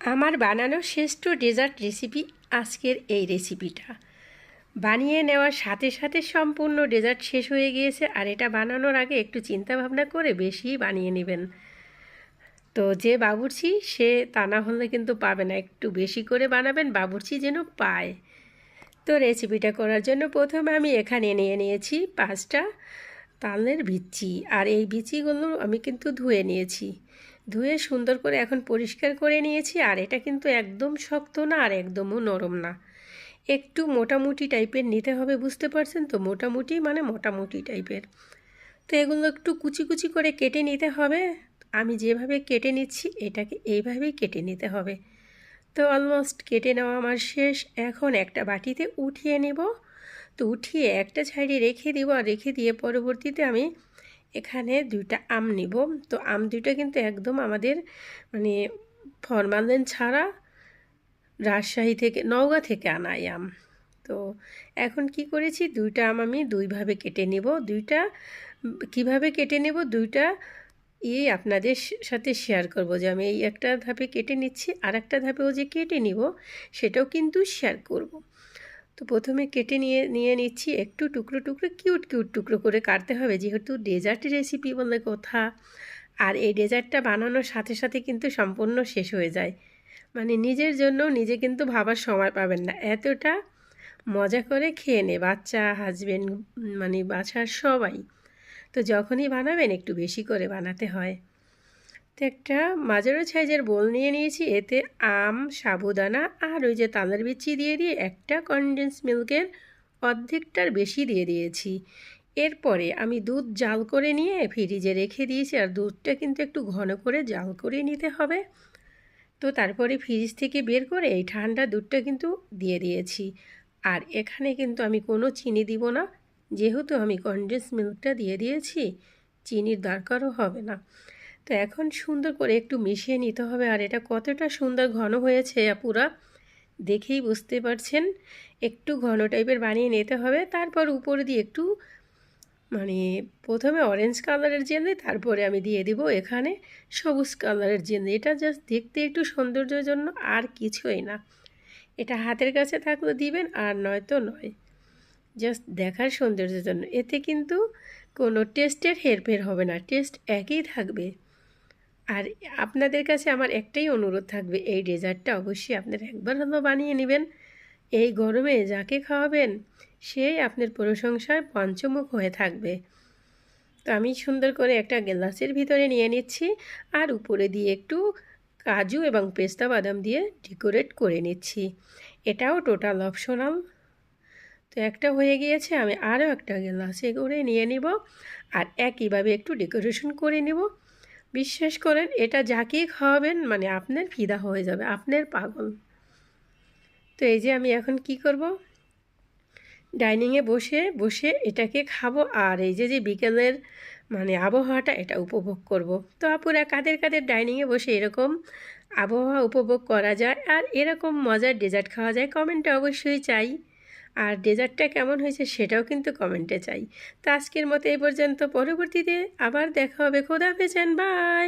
আমার বানানো শ্রেষ্ঠ ডেজার্ট রেসিপি আজকের এই রেসিপিটা বানিয়ে নেওয়ার সাথে সাথে সম্পূর্ণ ডেজার্ট শেষ হয়ে গিয়েছে আর এটা বানানোর আগে একটু চিন্তা ভাবনা করে বেশি বানিয়ে নেবেন। তো যে বাবুর্চি, সে তা না হলে কিন্তু পাবে না। একটু বেশি করে বানাবেন, বাবুর্চি যেন পায়। তো রেসিপিটা করার জন্য প্রথমে আমি এখানে নিয়ে নিয়েছি পাঁচটা তালের বিচি। আর এই বিচিগুলো আমি কিন্তু ধুয়ে নিয়েছি। ধুয়ে সুন্দর করে এখন পরিষ্কার করে নিয়েছি, আর এটা কিন্তু একদম শক্ত না আর একদমও নরম না। একটু মোটামুটি টাইপের নিতে হবে, বুঝতে পারছেন তো? মোটামুটি মানে মোটামুটি টাইপের। তো এগুলো একটু কুচি কুচি করে কেটে নিতে হবে। আমি যেভাবে কেটে নিচ্ছি, এটাকে এইভাবেই কেটে নিতে হবে। তো অলমোস্ট কেটে নেওয়া আমার শেষ। এখন একটা বাটিতে উঠিয়ে নেব। তো উঠিয়ে একটা সাইডে রেখে দিব, আর রেখে দিয়ে পরবর্তীতে আমি এখানে দুইটা আম নিব। তো আম দুইটা কিন্তু একদম আমাদের মানে ফরমালিন ছাড়া রাজশাহী থেকে, নওগাঁ থেকে আনাই আম। তো এখন কি করেছি, দুইটা আম আমি দুইভাবে কেটে নেব। দুইটা, কীভাবে কেটে নেব দুইটা এই আপনাদের সাথে শেয়ার করব যে আমি এই একটা ধাপে কেটে নিচ্ছি আর একটা ধাপেও যে কেটে নিব, সেটাও কিন্তু শেয়ার করব। তো প্রথমে কেটে নিয়ে নিয়ে নিচ্ছি। একটু টুকরো টুকরো, কিউট কিউট টুকরো করে কাটতে হবে। যেহেতু ডেজার্ট রেসিপি বলে কথা। আর এই ডেজার্টটা বানানোর সাথে সাথে কিন্তু সম্পূর্ণ শেষ হয়ে যায়। মানে নিজের জন্য নিজে কিন্তু ভাবার সময় পাবেন না। এতটা মজা করে খেয়ে নে বাচ্চা হাজবেন্ড মানে বাচ্চার সবাই। তো যখনই বানাবেন একটু বেশি করে বানাতে হয়। তো একটা মাঝারো সাইজের বোল নিয়ে নিয়েছি। এতে আম, সাবুদানা আর ওই যে তালের বিচি দিয়ে দিয়ে একটা কনডেন্স মিল্কের অর্ধেকটার বেশি দিয়ে দিয়েছি। এরপরে আমি দুধ জাল করে নিয়ে ফ্রিজে রেখে দিয়েছি আর দুধটা কিন্তু একটু ঘন করে জাল করে নিতে হবে। তো তারপরে ফ্রিজ থেকে বের করে এই ঠান্ডা দুধটা কিন্তু দিয়ে দিয়েছি। আর এখানে কিন্তু আমি কোনো চিনি দিব না। যেহেতু আমি কনডেন্স মিল্কটা দিয়ে দিয়েছি, চিনির দরকারও হবে না। তো এখন সুন্দর করে একটু মিশিয়ে নিতে হবে। আর এটা কতটা সুন্দর ঘন হয়েছে পুরা দেখেই বুঝতে পারছেন। একটু ঘন টাইপের বানিয়ে নিতে হবে। তারপর উপর দিয়ে একটু মানে প্রথমে অরেঞ্জ কালারের জেলে তারপরে আমি দিয়ে দিব এখানে সবুজ কালারের জেলে এটা জাস্ট দেখতে একটু সৌন্দর্যের জন্য আর কিছুই না। এটা হাতের কাছে থাকলে দিবেন আর নয়তো নয়। জাস্ট দেখার সৌন্দর্যের জন্য। এতে কিন্তু কোনো টেস্টের হেরফের হবে না। টেস্ট একই থাকবে। আর আপনাদের কাছে আমার একটাই অনুরোধ থাকবে, এই ডেজার্টটা অবশ্যই আপনারা একবার হলো বানিয়ে নেবেন। এই গরমে যাকে খাওয়াবেন, সেই আপনার প্রশংসায় পঞ্চমুখ হয়ে থাকবে। তো আমি সুন্দর করে একটা গ্লাসের ভিতরে নিয়ে নিচ্ছি আর উপরে দিয়ে একটু কাজু এবং পেস্তা বাদাম দিয়ে ডেকোরেট করে নিচ্ছি। এটাও টোটাল অপশনাল। তো একটা হয়ে গিয়েছে, আমি আরও একটা গ্লাসে করে নিয়ে নিব আর একইভাবে একটু ডেকোরেশন করে নিব। বিশ্বাস করেন, এটা যাকেই খাওয়াবেন মানে আপনার ফিদা হয়ে যাবে, আপনার পাগল। তো এই যে আমি এখন কি করব? ডাইনিংয়ে বসে বসে এটাকে খাব, আর এই যে যে বিকেলের মানে আবহাওয়াটা, এটা উপভোগ করব। তো আপুরা কাদের কাদের ডাইনিংয়ে বসে এরকম আবহাওয়া উপভোগ করা যায়, আর এরকম মজার ডেজার্ট খাওয়া যায়, কমেন্টে অবশ্যই চাই। আর ডেজার্টটা কেমন হয়েছে সেটাও কিন্তু কমেন্টে চাই। তো আজকের মতো এই পর্যন্ত। পরবর্তীতে আবার দেখা হবে। খোদা পেছেন বাই